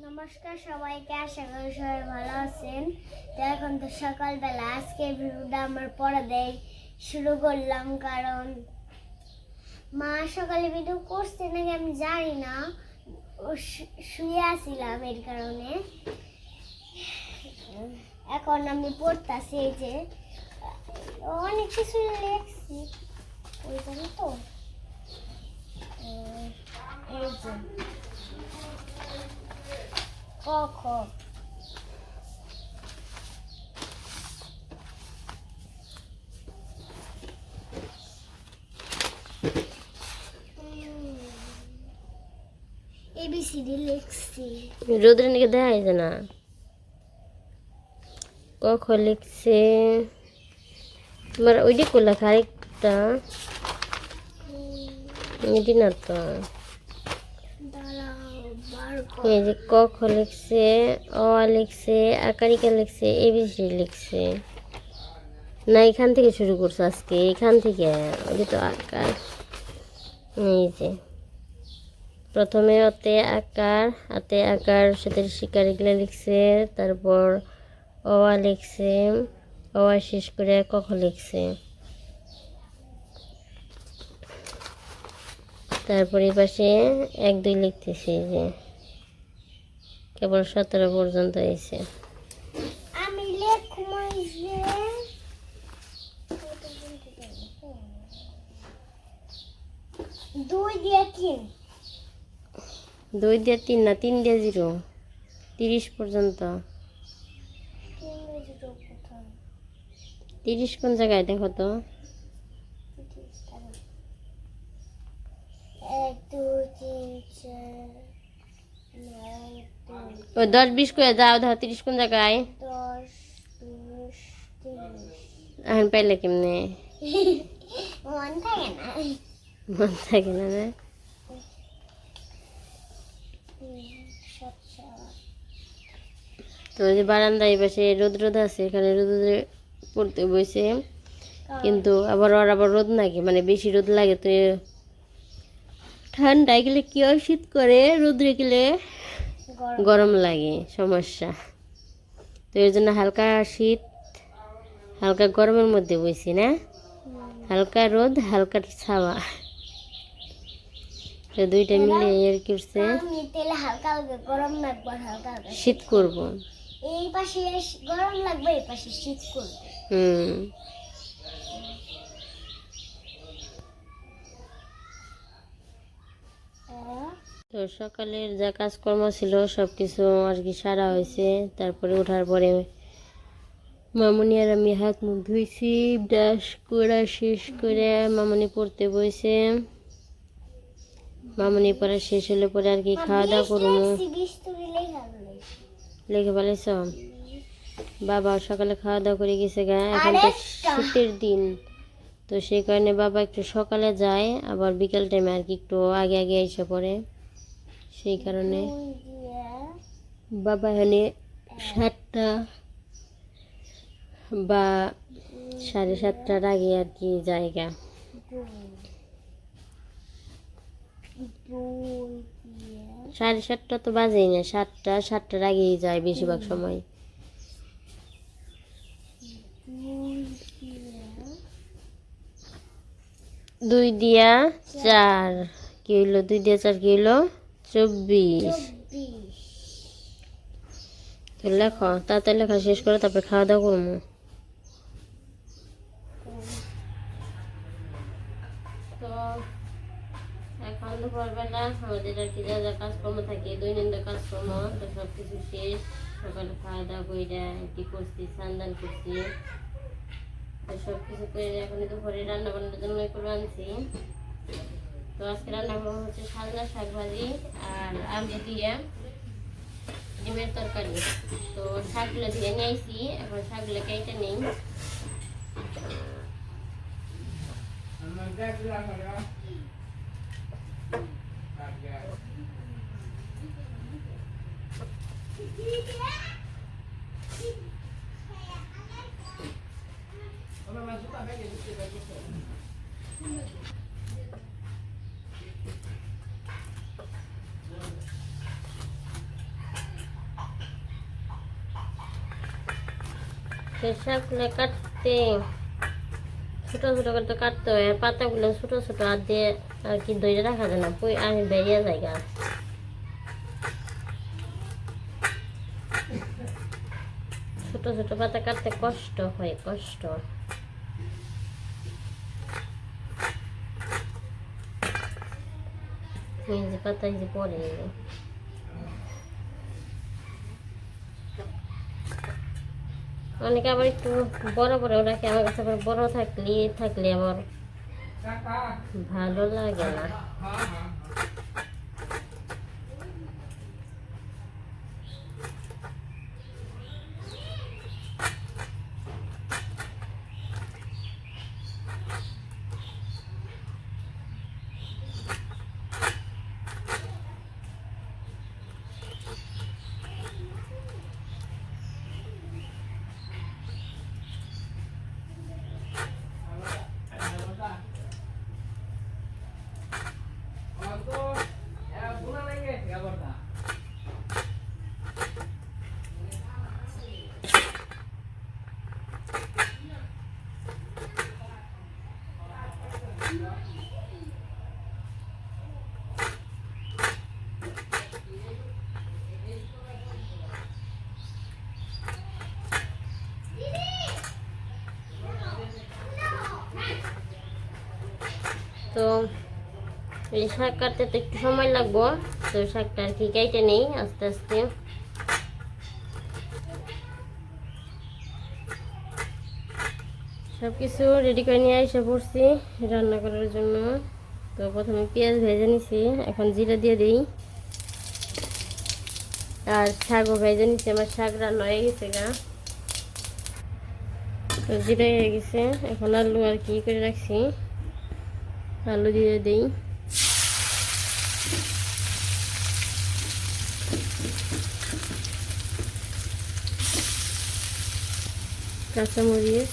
নমস্কার সবাইকে, আশা করি সবাই ভালো আছেন। তো এখন তো সকালবেলা, আজকে ভিডিওটা আমার পড়া দেয় শুরু করলাম কারণ মা সকালে ভিডিও করছে নাকি আমি জানি না। শুয়ে আসছিলাম এর কারণে। এখন আমি পড়তাছি এই যে, অনেক কিছু লেখছি। ওই জন্য তো। এই যে ক খ এবিসিডি লিখছি রোদ্রে নাকি দেখা যায় না? কখ লিখছে। তোমার ওইটি করলে খানিকটা এটি না তো। এই যে কখ লিখছে, অ লিখছে, আকারিকা লিখছে এবিসি লিখছে। না, এখান থেকে শুরু করছ আজকে, এখান থেকে, ওই তো আকার। এই যে। প্রথমে অতে আকার হাতে আকার সাথে শিকার এগুলো লিখছে, তারপর অয়া লিখছে অয়া শেষ করে কখ লিখছে। তারপরে পাশে এক, দুই লিখতেছি যে। কেবল সতেরো পর্যন্ত এসে আমি দুই দিয়ে তিন। দুই দিয়ে তিন না তিন দিয়ে জিরো। তিরিশ পর্যন্ত। তিরিশ কোন জায়গায় দেখো তো। এক দুই তিন চার নয় ও, দশ বিশ করে যাও ধর তিরিশ কোন জায়গায় এখন পাইলে কেমনে? মন থাকে না না? তো ওই যে বারান্দায় পাশে রোদ রোদ আছে, এখানে রোদ পড়তে বসে কিন্তু আবার ওর আবার রোদ নাকি মানে বেশি রোদ লাগে তো ঠান্ডায় গেলে কি শীত করে রোদ্রে গেলে? গরম। লাগে সমস্যা। তো এর জন্য হালকা শীত হালকা গরমের মধ্যে বসি না? হালকা রোদ হালকা ছাওয়া। তো দুইটা মিলে এর করছে শীত করব। এই পাশে গরম লাগবে এই পাশে শীত করবে। হুম আহ, তো সকালের যা কাজকর্ম ছিল সব কিছু আর কি সারা হয়েছে। তারপরে ওঠার পরে মামুনি আর আমি হাত মুখ ধুইছি ব্রাশ করা শেষ করে মামনি পড়তে বইছে। মামনি পড়া শেষ হলে পরে আর কি খাওয়া দাওয়া করব। বিশ লেখা বলেছি। ফেলেছ? বাবা সকালে খাওয়া দাওয়া করে গেছে গা। এখন তো শীতের দিন। তো সেই কারণে বাবা একটু সকালে যায় আবার বিকেল টাইমে আর কি একটু আগে আগে এসে পড়ে। সেই কারণে বাবা এখানে সাতটা বা সাড়ে সাতটার আগে আর কি জায়গা। সাড়ে সাতটা তো বাজেই না, সাতটা, সাতটার আগেই যায় বেশিরভাগ সময়। দুই দিয়া চার, কি হইল? দুই দিয়া চার কি হইল? চব্বিশ। লেখো, তাড়াতাড়ি লেখা শেষ করে তারপরে খাওয়া দাওয়া করব। এখন আমাদের কাজকর্ম থাকে কাজকর্ম, তো সব কিছু শেষ। সকালে খাওয়া দাওয়া করে কি করছি করছি তো সব কিছু করে এখন রান্না বান্নার জন্য করে আনছি। তো আজকে নাম হচ্ছে সাজনা শাক ভাজি আর আমি দিয়ে ডিমের তরকারি তো শাকগুলো দিয়ে নিয়ে এখন শাকগুলো কেটে নেই Thank you. শাকগুলো কাটতে, ছোট ছোট করে কাটতে হয়, আর পাতাগুলো ছোট ছোট, আর দিয়ে আর কি দইটা রাখা যায় না আমি বেরিয়ে যায় গাছ ছোট ছোট পাতা কাটতে কষ্ট হয়, কষ্ট। এই যে পাতা এই যে পরে অনেকে আবার একটু বড় বড় রাখে, আমার কাছে আবার বড় থাকলে থাকলে আমার ভালো লাগে না। তো এই শাক কাটতে তো একটু সময় লাগবো। তো শাকটা আর কি কেটে নেই আস্তে আস্তে। সব কিছু রেডি করে নিয়ে এসে পড়ছি রান্না করার জন্য। তো প্রথমে পেঁয়াজ ভেজে নিছি, এখন জিরা দিয়ে দিই। আর শাকও ভেজে নিছি, আমার শাক রান্না হয়ে গেছে গা। তো জিরা হয়ে গেছে, এখন আলু আর কি করে রাখছি? আলু দিয়ে দিই। কাঁচামরিচ।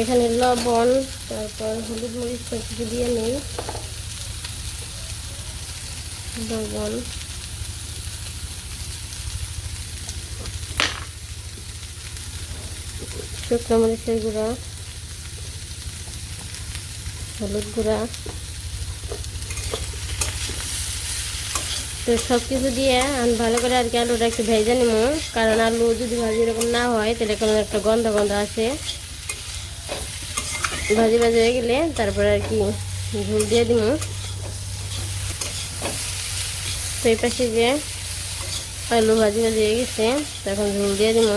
এখানে লবণ তারপর হলুদ মরিচ কিছু দিয়ে নেই। লবণ শুকনো মরিচের গুঁড়া, হলুদ গুঁড়া। তো সব কিছু দিয়ে আমি ভালো করে আর কি আলুটা একটু ভেজে নিব। কারণ আলু যদি ভাজি এরকম না হয়, তাহলে কোনো একটা গন্ধ গন্ধ আছে। ভাজি ভাজি হয়ে গেলে তারপরে আর কি ঝুল দিয়ে দিব। তো এই পাশে যে আলু ভাজি ভাজি হয়ে গেছে তখন ঝুল দিয়ে দিব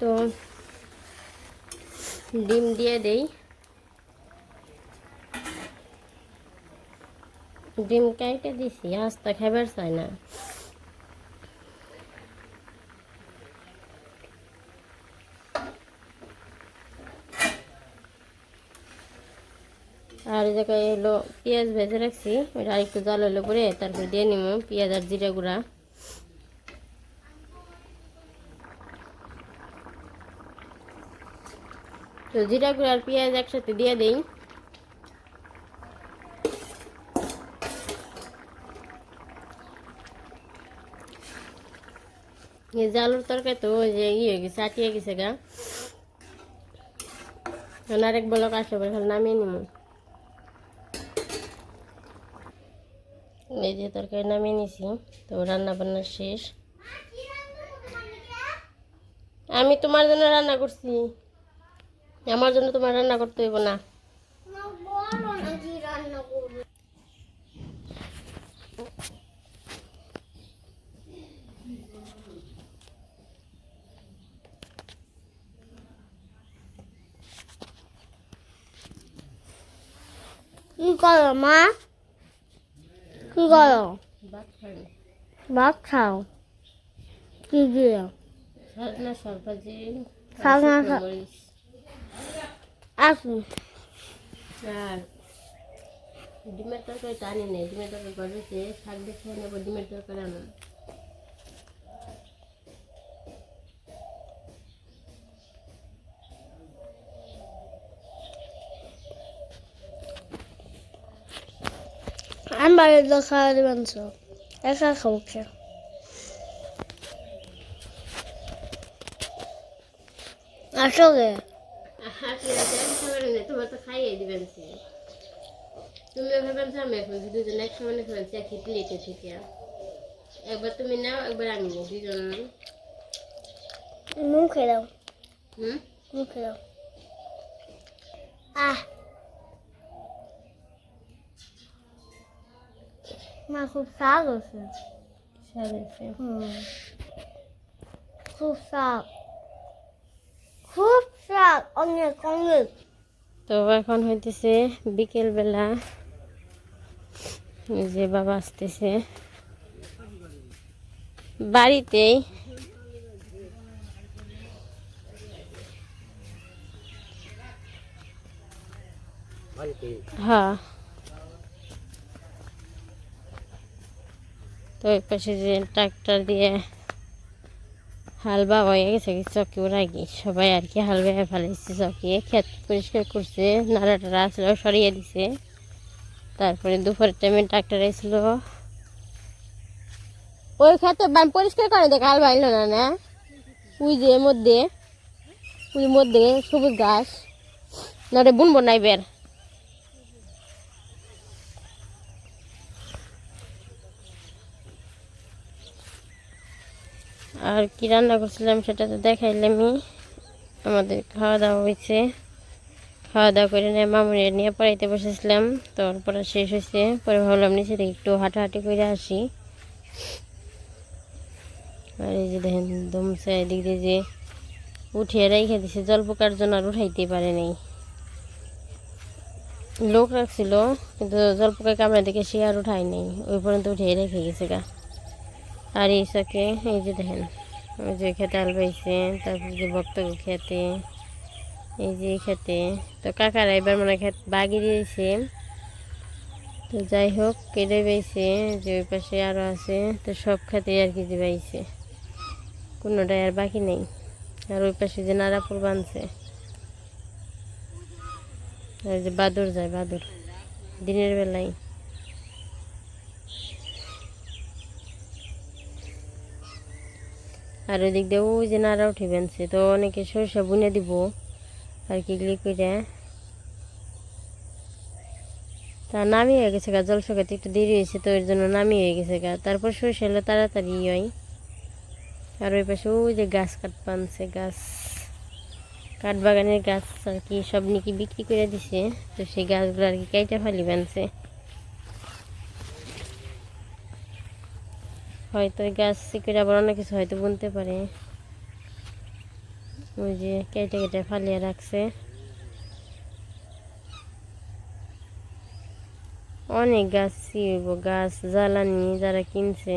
তো ডিম দিয়ে দেই। ডিম কাইটে দিছি, আস্তা খাবার চাই না। আর জায়গায় হলো পেঁয়াজ ভেজে রাখছি ওটা আরেকটু জাল হলে পরে তারপর দিয়ে নিব পেঁয়াজ আর জিরা গুঁড়া। তো জিরা গুঁড়া আর পেঁয়াজ একসাথে দিয়ে দেই। এই যে আলুর তরকারি তো ওই যে ইয়ে গেছে, আটিয়ে গেছে গা। আরেক বলক আসে খালি নামিয়ে নিব এই যে তরকারি নামিয়ে নিছি, তো রান্না বান্না শেষ। আমি তোমার জন্য রান্না করছি। আমার জন্য তোমার রান্না করতে হইব না। কি করো মা? কি করো? ভাত খাও। কি দিয়ে? সজনা সজনা আপনি আর ডিমের তরকারি তো আনি নেই ডিমের তরকারি করেছে শাক দেখে নেব ডিমের তরকারি আনো আমি বাড়ির লোক খাওয়া দেবেন একা খাব কে আসলে তোমার তো খাইয়ে দিবেন তুমি ভাবেন যে আমি এখন দুজন এক সমানে একই প্লেটে থেকে একবার তুমি নাও একবার আমি নাও দুজন মুখে দাও হুম? মুখে দাও আহ! মা খুব শাক আছে হুম। খুব শাক খুব শাক অনেক অনেক। তো এখন হইতেছে বিকেল বেলা যে বাবা আসতেছে। বাড়িতেই। হ্যাঁ। তো ওই পাশে যে ট্রাক্টর দিয়ে হাল বাবা হয়ে গেছে, কি চকি রাখি সবাই আর কি হাল বেয়ে ফেলেছে চকিয়ে ক্ষেত পরিষ্কার করছে, নাড়া টাড়া আসলো, সরিয়ে দিছে। তারপরে দুপুরের টাইমে ট্রাক্টর এসলো। ওই ক্ষেতে পরিষ্কার করে দেখ হাল বাইলো না না? ওই যে মধ্যে, ওই মধ্যে সবুজ ঘাস নরে বুনবো নাই বের আর কি রান্না করছিলাম সেটা তো দেখাইলামই। আমাদের খাওয়া দাওয়া হয়েছে। খাওয়া দাওয়া করে নিয়ে মামুনি নিয়ে পড়াইতে বসেছিলাম। তো পড়া শেষ হয়েছে। পরে ভাবলাম নিচে থেকে একটু হাঁটাহাঁটি করে আসি। আর এই যে দেখেন, দমছে এদিক দিয়ে যে উঠিয়ে রেখে দিছে, জল পোকার জন্য আর উঠাইতে পারে নাই। লোক রাখছিল, কিন্তু জল পোকা কামড়া দেখে সে আর উঠায় নাই। ওই পর্যন্ত উঠিয়ে রেখে গেছে গা। আর এই সাকে এই যে দেখেন ওই যে খেতে আল পাইছে তারপর যে ভক্ত খেতে, এই যে খেতে। তো কাকারা এবার মনে খেত বাগি দিয়েছে। তো যাই হোক, কেটে পাইছে যে ওই পাশে আরও আছে, তো সব খেতে আর কি যে পাইছে কোনোটাই আর বাকি নেই। আর ওই পাশে যে নারাপুর বানছে। আর যে বাদুর যায় বাদুর দিনের বেলায়। আর ওই দিক দিয়ে ওই যে নাড়া উঠে বেনছে তো অনেকে সরষা বুনে দিব, আর কি করে তা নামিয়ে হয়ে গেছে গা, জল শুকাতে একটু দেরি হয়েছে, তো এর জন্য নামিয়ে হয়ে গেছে গা। তারপর সরষে হলে তাড়াতাড়ি হয়। আর ওই পাশে ওই যে গাছ কাট পানছে গাছ কাঠবাগানের গাছ আর কি সব নাকি বিক্রি করে দিছে, তো সেই গাছগুলো আর কি কেটে ফালি বানছে হয়তো গাছ শিখে আবার অনেক কিছু হয়তো বুনতে পারে। ওই যে কেটে কেটে ফালিয়ে রাখছে। অনেক গাছ ছিঁড়ব গাছ জ্বালানি যারা কিনছে।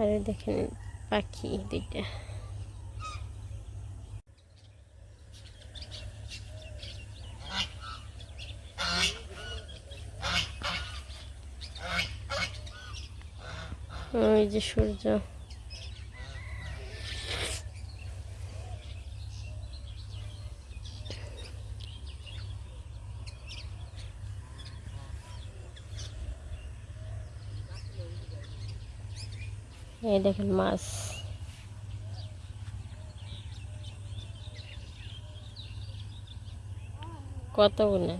আর দেখেন পাখি দুইটা। ওই যে সূর্য। এই দেখেন মাছ। কতগুলো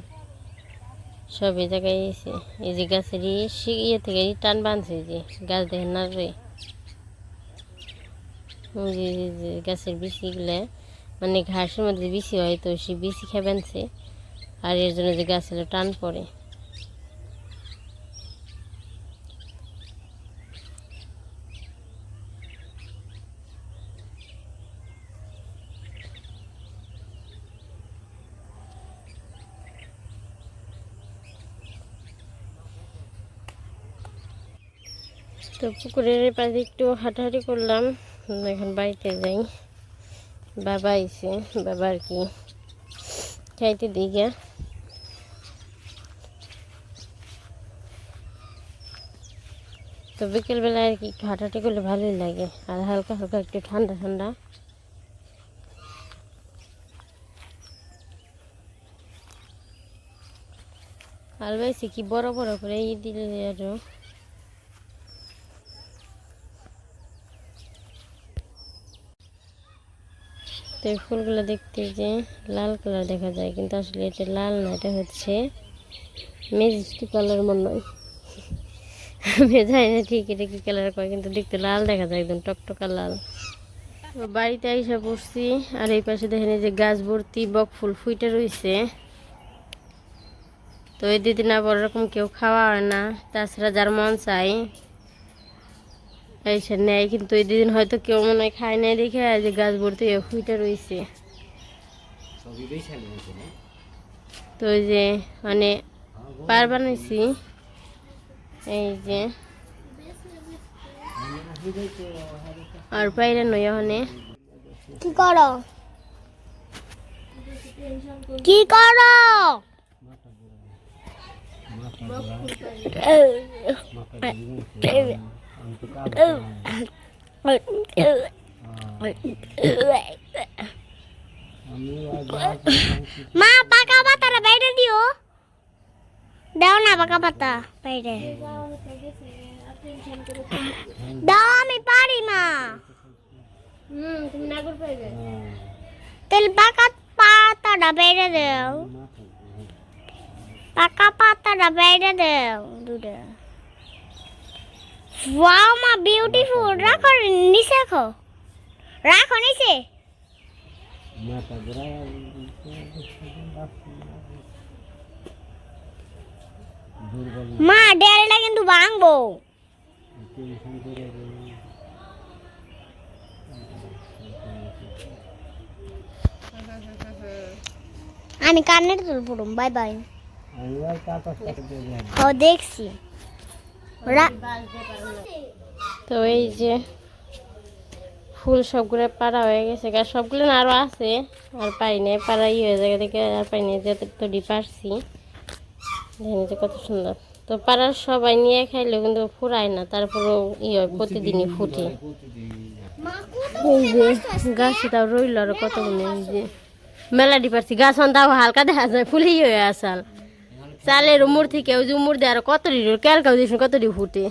সব জায়গায় এসে, এই যে গাছের ইয়ে থেকে টান বাঁধছে যে, গাছ দেখেন না রে গাছের বিষিগুলো মানে ঘাসের মধ্যে বিচি হয় তো সে বিচি খেয়ে বাঁধছে, আর এর জন্য যে গাছের টান পড়ে। তো পুকুরের পাশে একটু হাঁটাহাঁটি করলাম। এখন বাড়িতে যাই। বাবা আইছে। বাবা আর কি? খাইতে দিই গিয়া। তো বিকেলবেলায় আর কি একটু হাঁটাহাঁটি করলে ভালোই লাগে। আর হালকা হালকা একটু ঠান্ডা ঠান্ডা। আর বেশি কি বড় বড় করে ই দিলে আরও। তো এই ফুলগুলো দেখতে যে লাল কালার দেখা যায়, কিন্তু আসলে এটা লাল না, এটা হচ্ছে মেজিস্টি কালার মনে হয়। আমি না ঠিক এটা কি কালার কয়, কিন্তু দেখতে লাল দেখা যায়, একদম টকটকা লাল। বাড়িতে আইসা পড়ছি, আর এই পাশে দেখেন যে গাছ ভর্তি বক ফুল ফুইটে রয়েছে তো এই দুদিন আবার ওরকম কেউ খাওয়া হয় না, তাছাড়া যার মন চাই এসে নেয় কিন্তু এই দুদিন হয়তো কেউ মনে হয় খায় নাই দেখে যে গাছ ভর্তি ফুইটা রয়েছে তো ওই যে মানে পার বানাইছি। এই যে। আর বাইরে নয় ওখানে কি করো? কি করো? মা পাকা পাতাটা বাইরে দিও। দাও না পাকা পাতা বাইরে। দাও আমি পারি মা। হুম তুমি নাগর পাইবে। তেল পাকা পাতাটা বাইরে দাও। পাকা পাতাটা বাইরে দাও দুটো ওয়াও মা বিউটিফুল রাখো নিচে রাখো রাখো নিচে মা ডেলটা কিন্তু ভাঙবো। আমি কান্নের তুল পড়ুম বাই বাই ও দেখছি। তো এই যে ফুল সবগুলো পাড়া হয়ে গেছে। গা সবগুলো আরও আছে। আর পাই নাই পাড়া ই হয়ে যায় দেখে আর পাই নাই যতটুকু পারছি দেখেন কত সুন্দর। তো পাড়ার সবাই নিয়ে খাইলেও কিন্তু ফুরায় না তারপরেও ই হয় প্রতিদিনই ফুটে। এই যে গাছে তাও রইল আর কতগুলো এই যে। মেলাডি পারছি গাছ তাও হালকা দেখা যায় ফুলেই হয়ে আসাল চালের উমর থেকে ওই যে উমর দিয়ে আর কত ডির ক্যালকাও দিয়েছেন কত ফুটে?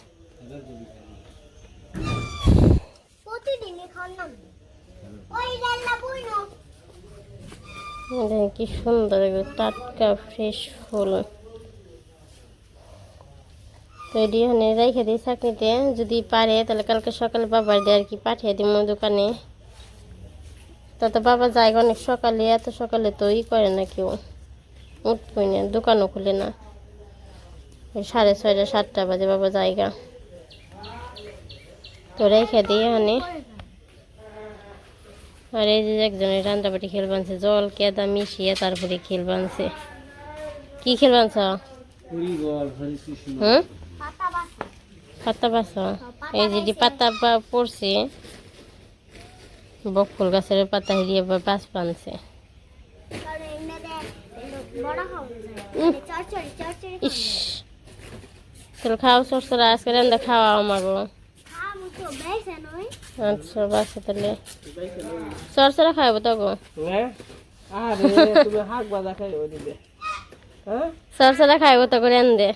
কি? সুন্দর টাটকা ফ্রেশ ফুল। তো এটি রেখে দিই চাকনিতে যদি পারে তাহলে কালকে সকালে বাবার দিয়ে আর কি পাঠিয়ে দিব দোকানে। তত বাবা যায় অনেক সকালে এত সকালে তো ই করে না কেউ। উঠবই না, দোকানও খুলে না। সাড়ে ছয়টা, সাতটা বাজে বাবা জায়গা। তো রেখে দিই এখানে। আর এই যে একজনের রান্নাবাটি খেল বানছে, জল, কেদা মিশিয়ে তারপরে খেল বানছে। কি খেল বানছ? হুম? পাতা বাস এই যে যে পাতা পড়ছে বকফুল গাছের পাতা হিরিয়ে বাস বানছে কারণ এনে দে বড় খাও উম। চড়চড়ি চড়চড়ি ইস। তোর খাও সরসরা আজকে রান্না খাওয়া নই আচ্ছা বাসে তাহলে। সরসরা খাইব তো গো হ্যাঁ সরসরা খাইবো তো করে আন দে